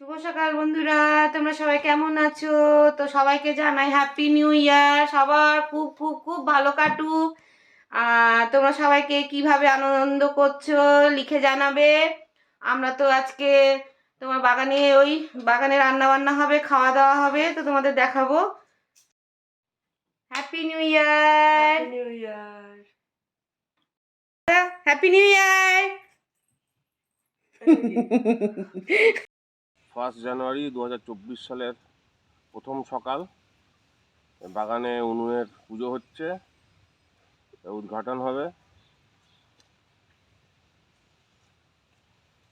শুভ সকাল বন্ধুরা তোমরা সবাই কেমন আছো? তো সবাইকে জানাই হ্যাপি নিউ ইয়ার সবার খুব খুব খুব ভালো কাটুক। আর তোমরা সবাইকে কীভাবে আনন্দ করছ লিখে জানাবে। আমরা তো আজকে তোমার বাগানে ওই বাগানে রান্না বান্না হবে খাওয়া দাওয়া হবে তো তোমাদের দেখাবো। Happy new year new year happy new year first January দু সালের প্রথম সকাল। বাগানে উনুনের পুজো হচ্ছে, উদ্ঘাটন হবে।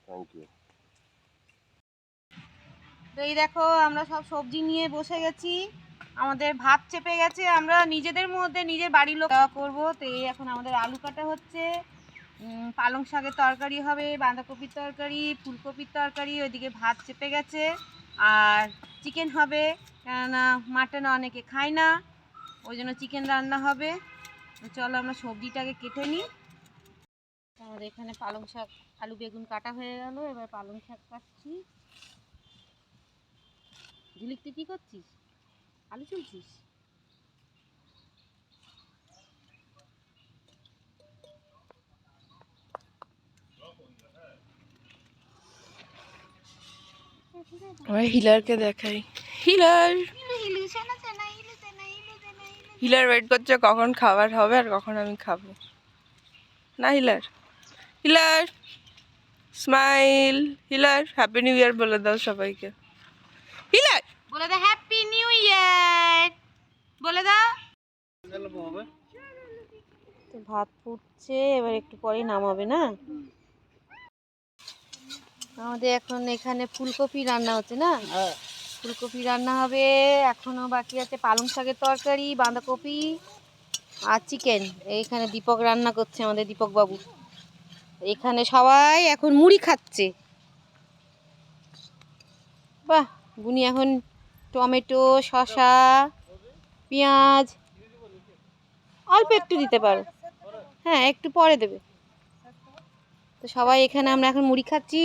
থ্যাংক ইউ তো এই দেখো, আমরা সব সবজি নিয়ে বসে গেছি। আমাদের ভাত চেপে গেছে, আমরা নিজেদের মধ্যে নিজের বাড়ির লোক। করব, তো এই এখন আমাদের আলু কাটা হচ্ছে। পালং শাকের তরকারি হবে, বাঁধাকপির তরকারি, ফুলকপির তরকারি, ওইদিকে ভাত চেপে গেছে। আর চিকেন হবে, কেননা মাটন অনেকে খায় না, ওই জন্য চিকেন রান্না হবে। চলো আমরা সবজিটাকে কেটে নিই। আমাদের এখানে পালং শাক, আলু বেগুন কাটা হয়ে গেল, এবার পালং শাক কাটছি। ঝিলিক তুই কি করছিস? আলু চলছিস আমার হিলারকে দেখাই। হিলার। হিলার ওয়েট করছে কখন খাবার হবে আর কখন আমি খাব। না হিলার। হিলার স্মাইল হিলার হ্যাপি নিউ ইয়ার বলে দাও সবাইকে। হিলার! বলে দা হ্যাপি নিউ ইয়ার বলে দাও। তো ভাত ফুটছে এবার একটু পরে নামাবে না? আমাদের এখন এখানে ফুলকপি রান্না হচ্ছে না? ফুলকপি রান্না হবে এখনও বাকি আছে পালং শাকের তরকারি বাঁধাকপি আর চিকেন এইখানে দীপক রান্না করছে আমাদের দীপক বাবু। এখানে সবাই এখন মুড়ি খাচ্ছে। বাহ গুনি এখন টমেটো শসা পেঁয়াজ অল্প একটু দিতে পারো। হ্যাঁ একটু পরে দেবে। তো সবাই এখানে আমরা এখন মুড়ি খাচ্ছি।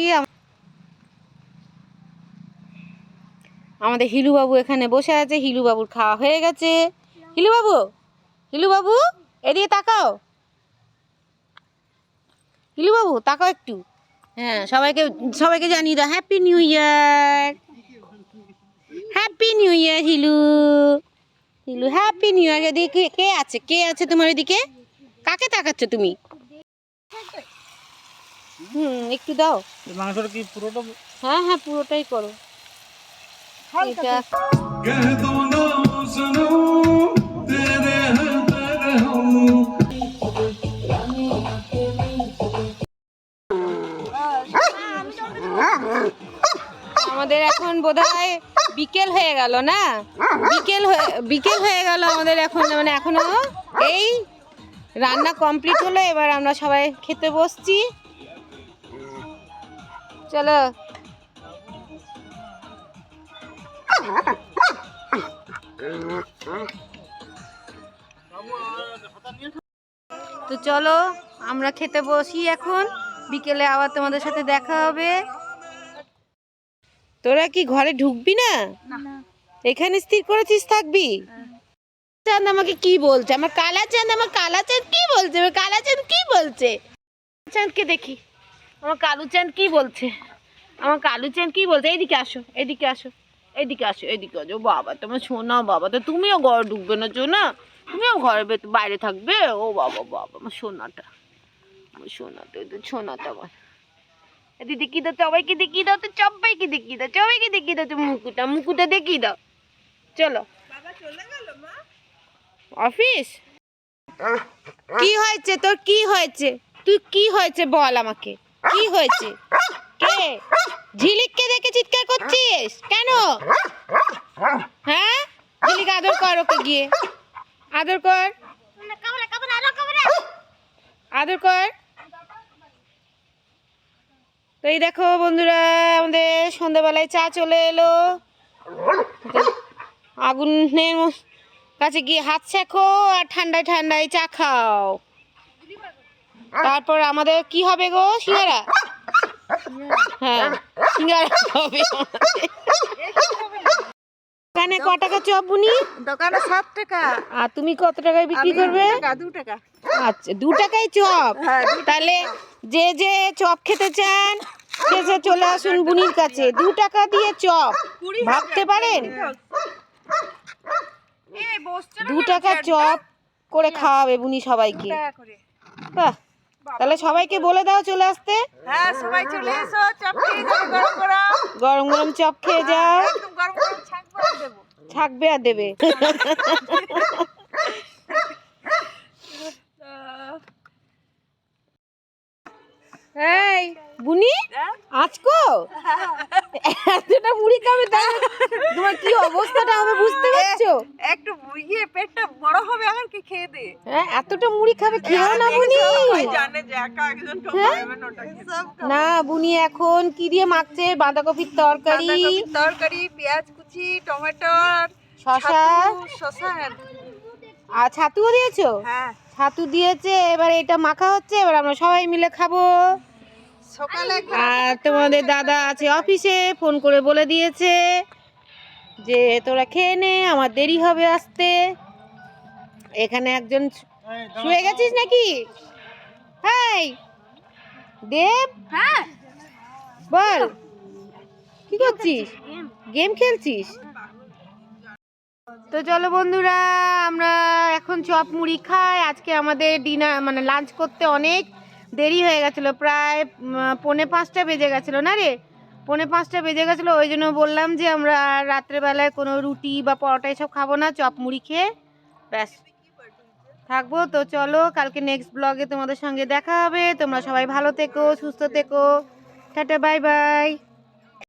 আমাদের হিলু বাবু এখানে বসে আছে হিলু বাবুর খাওয়া হয়ে গেছে। হিলু বাবু হিলু বাবু এদিকে তাকাও। হিলু বাবু তাকাও একটু। হ্যাঁ সবাইকে সবাইকে জানিয়ে দাও happy new year happy new year হিলু। হিলু হ্যাপি নিউ ইয়ার এদিকে কে আছে? কে আছে তোমার এদিকে? কাকে তাকাচ্ছ তুমি? হুম একটু দাও। মাংসটা কি পুরোটা? হ্যাঁ হ্যাঁ পুরোটাই করো। আমাদের এখন বোধহয় বিকেল হয়ে গেল না? বিকেল বিকেল হয়ে গেল আমাদের এখন মানে এখনও এই রান্না কমপ্লিট হলো এবার আমরা সবাই খেতে বসছি। চলো। তো চলো, আমরা খেতে বসি এখন। বিকেলে আবার তোমাদের সাথে দেখা হবে। তোরা কি ঘরে ঢুকবি না? এখানে স্থির করেছিস থাকবি? চাঁদ আমাকে কি বলছে? আমার কালা চাঁদ, আমার কালা চাঁদ কি বলছে? কালা চাঁদ কি বলছে? চাঁদকে দেখি। আমার কালু চাঁদ কি বলছে? আমার কালু চাঁদ কি বলছে? এইদিকে আসো এদিকে আসো। এদিকে আসো এদিকে আসো। বাবা তোমার শোনা বাবা তো তুমিও ঘরে ঢুকবে না না তুমিও ভেতর বাইরে থাকবে? ও বাবা বাবা আমার সোনাটা। আমার সোনাটা এই তো সোনাটা আমার। এদি দেখি দাও সবাইকে দেখিয়ে দাও তো সবাইকে দেখিয়ে দাও সবাইকে দেখিয়ে দাও মুকুটা মুকুটা দেখিয়ে দাও। চলো। অফিস? কি হয়েছে তোর? কি হয়েছে? তুই কি হয়েছে বল আমাকে। কি হয়েছে? কে? ঝিলিককে চিৎকার করছিস? কেন? হ্যাঁ? ঝিলিক আদর কর ওকে গিয়ে। আদর কর। আদর কর। তো এই দেখো বন্ধুরা, আমাদের সন্ধ্যাবেলায় চা চলে এলো। আগুনের কাছে গিয়ে হাত শেখো আর ঠান্ডায় ঠান্ডায় চা খাও। তারপর আমাদের কি হবে গো, সিঙ্গারা? হ্যাঁ সিঙ্গারা হবে এখানে ক টাকা চপ বুনি? দোকানে সাত টাকা। আর তুমি কত টাকায় বিক্রি করবে? দু টাকা। আচ্ছা দু টাকায় চপ? হ্যাঁ, তাহলে যে যে চপ খেতে চান সে সে চলে আসুন বুনির কাছে। দু টাকা দিয়ে চপ। ভাবতে পারেন? দু টাকা চপ করে খাওয়াবে বুনি সবাইকে। বাহ। তাহলে সবাইকে বলে দাও চলে আসতে। হ্যাঁ সবাই চলে এসো চপ খেয়ে গরম গরম গরম গরম চপ খেয়ে যাও। একদম গরম গরম ছাকবে আর দেবে। থাকবে আর দেবে। বুনি? আজকো? এতটা মুড়ি খাবে তাহলে? তোমার কি অবস্থাটা হবে বুঝতে পারছ? একটু ইয়ে পেটটা বড় হবে এখন কি খেয়ে দে। হ্যাঁ এতটা মুড়ি খাবে খেও না বুনি। হ্যাঁ? না বুনি এখন কি দিয়ে মাখছে? বাঁধাকপির তরকারি। তরকারি পেঁয়াজ কুচি টমেটোর শশা শশা আর ছাতুও দিয়েছ? হ্যাঁ। ছাতু দিয়েছে এবার এটা মাখা হচ্ছে এবার আমরা সবাই মিলে খাব। আর তোমাদের দাদা আছে অফিসে ফোন করে বলে দিয়েছে যে তোরা খেয়ে নে আমার দেরি হবে আসতে। এখানে একজন শুয়ে গেছিস নাকি? হাই দেব হ্যাঁ। বল। কি করছিস? গেম খেলছিস? তো চলো বন্ধুরা আমরা এখন চপ মুড়ি খাই। আজকে আমাদের ডিনার মানে লাঞ্চ করতে অনেক দেরি হয়ে গেছিল, প্রায় পৌনে পাঁচটা বেজে গেছিল না রে? পৌনে পাঁচটা বেজে গেছিল, ওই জন্য বললাম যে আমরা রাত্রেবেলায় কোনো রুটি বা পরোটা এসব খাব না, চপ, মুড়ি খেয়ে, ব্যাস। থাকব তো, চলো, কালকে নেক্সট ব্লগে তোমাদের সঙ্গে দেখা হবে, তোমরা সবাই ভালো থেকো, সুস্থ থেকো। Tata bye bye